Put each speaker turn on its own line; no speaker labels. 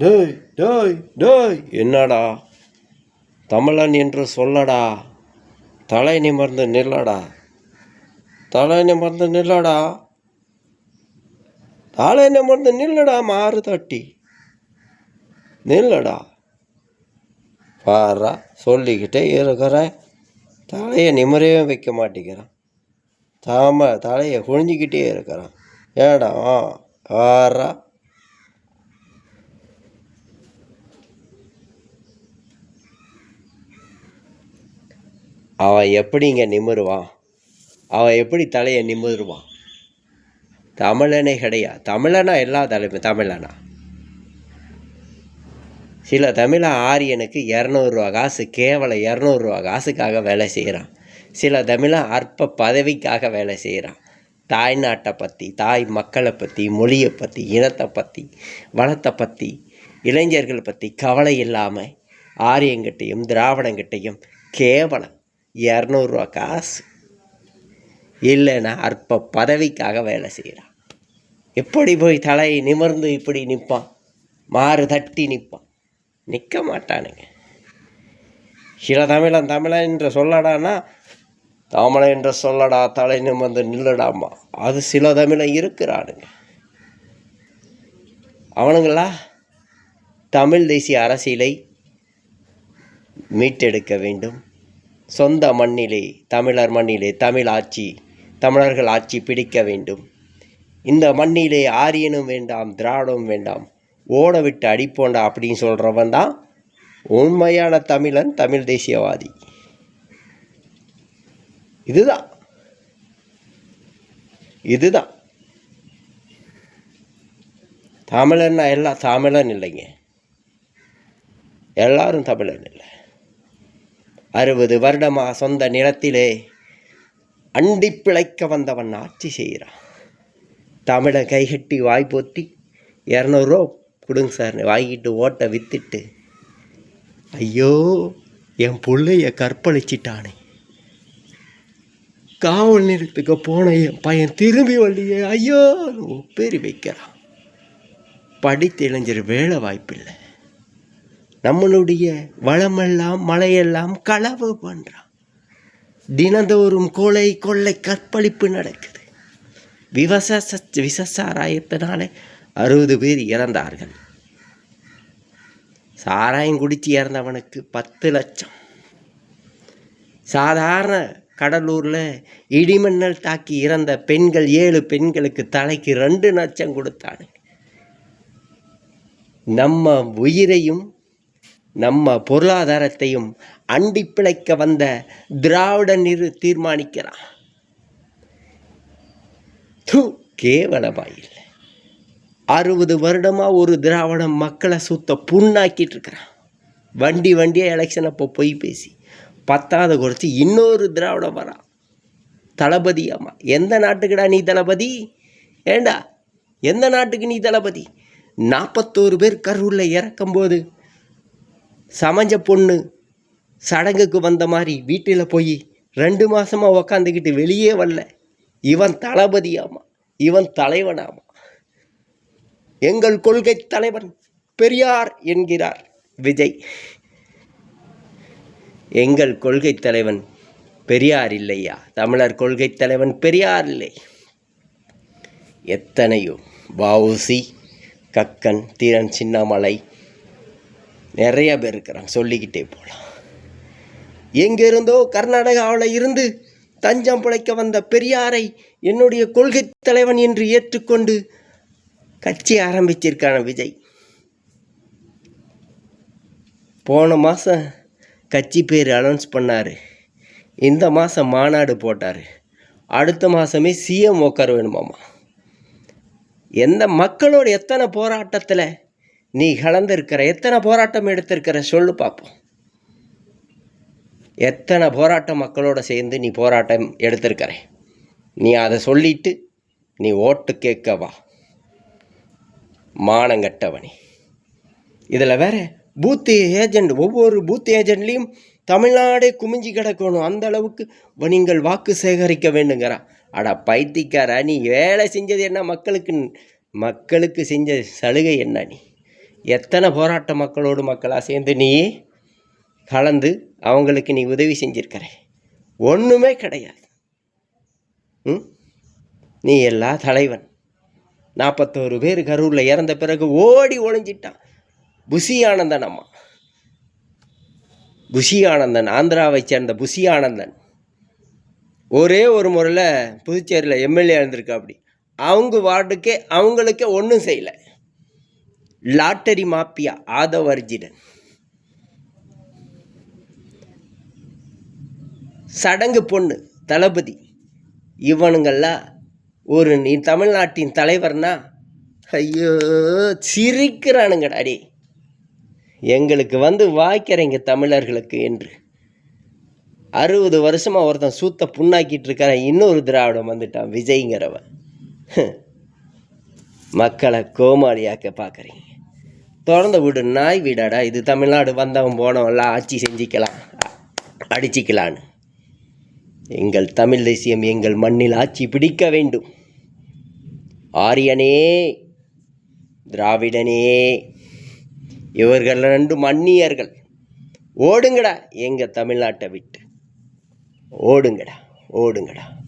டேய் டேய் டேய். என்னடா? தமிழன் என்று சொல்லடா. தலை நிமிர்ந்து நில்லடா. தலை நிமிர்ந்து நில்லடா. தலை நிமிர்ந்து நில்லடா மாறு தட்டி. நில்லடா. பாரா சொல்லிக்கிட்டே இருக்கிறேன் தலையை நிமிரவே வைக்க மாட்டேங்கிறான். தாம தலையை குழிஞ்சிக்கிட்டே இருக்கிறான். ஏடா பாரா. அவன் எப்படிங்க நிமிருவான்? அவன் எப்படி தலையை நிமிருவான்? தமிழனே கிடையாது தமிழனா எல்லா தலைமை தமிழனா? சில தமிழ ஆரியனுக்கு இரநூறுவா காசு கேவலம் இரநூறுவா காசுக்காக வேலை செய்கிறான் சில தமிழ அற்ப பதவிக்காக வேலை செய்கிறான் தாய்நாட்டை பற்றி தாய் மக்களை பற்றி மொழியை பற்றி இனத்தை பற்றி வளத்தை பற்றி இளைஞர்களை பற்றி கவலை இல்லாமல் ஆரியங்கிட்டையும் திராவிடங்கிட்டையும் கேவலம். இரநூறுவா காசு. இல்லைன்னா அற்ப பதவிக்காக வேலை செய்கிறான் எப்படி போய் தலை நிமிர்ந்து இப்படி நிற்பான்? மாறு தட்டி நிற்பான். நிற்க மாட்டானுங்க. சில தமிழன் தமிழன் என்று சொல்லடான்னா தமிழன் என்று சொல்லடா தலை நிமிர்ந்து நில்லடாமா? அது சில தமிழன் இருக்கிறானுங்க. அவனுங்களா? தமிழ் தேசிய அரசியலை மீட்டெடுக்க வேண்டும். சொந்த மண்ணிலே தமிழர் மண்ணிலே தமிழ் ஆட்சி தமிழர்கள் ஆட்சி பிடிக்க வேண்டும். இந்த மண்ணிலே ஆரியனும் வேண்டாம் திராவிடம் வேண்டாம். ஓட விட்டு அடிப்போண்டா அப்படின்னு சொல்கிறவன் தான் உண்மையான தமிழன் தமிழ் தேசியவாதி. இதுதான். இதுதான். தமிழன்னா எல்லாம் தமிழன் இல்லைங்க. எல்லாரும் தமிழன் இல்லை. அறுபது வருடமாக சொந்த நிலத்திலே அண்டி பிழைக்க வந்தவன் ஆட்சி செய்கிறான். தமிழை கைகட்டி வாய் பொத்தி இரநூறுவா கொடுங்க சார். வாங்கிட்டு ஓட்டை விற்றுட்டு ஐயோ என் பிள்ளைய கற்பழிச்சிட்டானே. காவல் நிலையத்துக்கு போன என் பையன் திரும்பி வழியே ஐயோ பேர் வைக்கிறான். படித்த இளைஞர் வேலை வாய்ப்பில்லை. நம்மளுடைய வளமெல்லாம் மழையெல்லாம் களவு பண்ணுறான் தினந்தோறும் கொலை கொள்ளை கற்பழிப்பு நடக்குது. விவசாய விசசாராயத்தினால அறுபது பேர் இறந்தார்கள். சாராயம் குடித்து இறந்தவனுக்கு பத்து லட்சம். சாதாரண கடலூரில் இடிமண்ணல் தாக்கி இறந்த பெண்கள் ஏழு பெண்களுக்கு தலைக்கு ரெண்டு லட்சம் கொடுத்தானுங்க. நம்ம உயிரையும் நம்ம பொருளாதாரத்தையும் அண்டி பிழைக்க வந்த திராவிடன் இரு தீர்மானிக்கிறான். தூ கேவலமாயில் அறுபது வருடமாக ஒரு திராவிடம் மக்களை சுத்த புண்ணாக்கிட்டு இருக்கிறான். வண்டி வண்டியாக எலெக்ஷன் அப்போ போய் பேசி. பத்தாவது குறைச்சி இன்னொரு திராவிடம் வரான் தளபதி அம்மா எந்த நாட்டுக்குடா நீ தளபதி? ஏண்டா? எந்த நாட்டுக்கு நீ தளபதி? நாற்பத்தோரு பேர் கரூரில் இறக்கும்போது சமைஞ்ச பொண்ணு சடங்குக்கு வந்த மாதிரி வீட்டில் போய் ரெண்டு மாதமாக உக்காந்துக்கிட்டு வெளியே வரல. இவன் தளபதியாமா? இவன் தலைவனாமா? எங்கள் கொள்கை தலைவன் பெரியார் என்கிறார் விஜய். எங்கள் கொள்கை தலைவன் பெரியார் இல்லையா? தமிழர் கொள்கை தலைவன் பெரியார் இல்லை. எத்தனையோ வவுசி கக்கன் தீரன் சின்னமலை நிறையா பேர் இருக்கிறாங்க. சொல்லிக்கிட்டே போகலாம் எங்கிருந்தோ கர்நாடகாவில் இருந்து தஞ்சம் பிழைக்க வந்த பெரியாரை என்னுடைய கொள்கை தலைவன் என்று ஏற்றுக்கொண்டு கட்சி ஆரம்பிச்சிருக்கான விஜய். போன மாதம் கட்சி பேர் அனௌன்ஸ் பண்ணார். இந்த மாதம் மாநாடு போட்டார். அடுத்த மாதமே சிஎம் உட்கார வேணுமாமா. எந்த மக்களோட எத்தனை போராட்டத்தில் நீ கலந்துருக்கிற எத்தனை போராட்டம் எடுத்திருக்கிற சொல்லு பார்ப்போம் எத்தனை போராட்டம் மக்களோட சேர்ந்து நீ போராட்டம் எடுத்திருக்கிற? நீ அதை சொல்லிட்டு நீ ஓட்டு கேட்க வா. மானங்கட்டவனி இதில் வேற பூத்து ஏஜெண்ட் ஒவ்வொரு பூத் ஏஜெண்ட்லேயும் தமிழ்நாடே குமிஞ்சி கிடக்கணும். அந்த அளவுக்கு நீங்கள் வாக்கு சேகரிக்க வேண்டுங்கிறா. அடா பைத்தியக்கார நீ வேலை செஞ்சது என்ன மக்களுக்கு? மக்களுக்கு செஞ்ச சலுகை என்ன நீ? எத்தனை போராட்ட மக்களோடு மக்களாக சேர்ந்து நீ கலந்து அவங்களுக்கு நீ உதவி செஞ்சிருக்கிற? ஒன்றுமே கிடையாது. ம்? நீ எல்லா தலைவன். நாற்பத்தோரு பேர் கரூரில் இறந்த பிறகு ஓடி ஒளிஞ்சிட்டான். புசி ஆனந்தன் அம்மா. புஷி ஆனந்தன் ஆந்திராவை சேர்ந்த புஷி ஆனந்தன் ஒரே ஒரு முறையில் புதுச்சேரியில் எம்எல்ஏ இருந்திருக்கா அப்படி அவங்க வார்டுக்கே அவங்களுக்கே ஒன்றும் செய்யலை. லாட்டரி மாப்பியா ஆதவர்ஜிடன் அர்ஜுனன் சடங்கு பொண்ணு தளபதி. இவனுங்கள்லாம் ஒரு நீ தமிழ்நாட்டின் தலைவர்னா ஐயோ சிரிக்கிறானுங்கடாடி எங்களுக்கு வந்து வாய்க்கிறீங்க தமிழர்களுக்கு என்று. அறுபது வருஷமாக ஒருத்தன் சூத்த புண்ணாக்கிட்டு இருக்கான் இன்னொரு திராவிடம் வந்துட்டான் விஜய்ங்கிறவன். மக்களை கோமாளியாக்க பார்க்குறீங்க திறந்த வீடு நாய் வீடாடா. இது தமிழ்நாடு வந்தவன் போனவெல்லாம் ஆட்சி செஞ்சுக்கலாம். அடிச்சிக்கலான்னு. எங்கள் தமிழ் தேசியம் எங்கள் மண்ணில் ஆட்சி பிடிக்க வேண்டும். ஆரியனே திராவிடனே இவர்கள் ரெண்டு மன்னியர்கள். ஓடுங்கடா எங்கள் தமிழ்நாட்டை விட்டு. ஓடுங்கடா ஓடுங்கடா.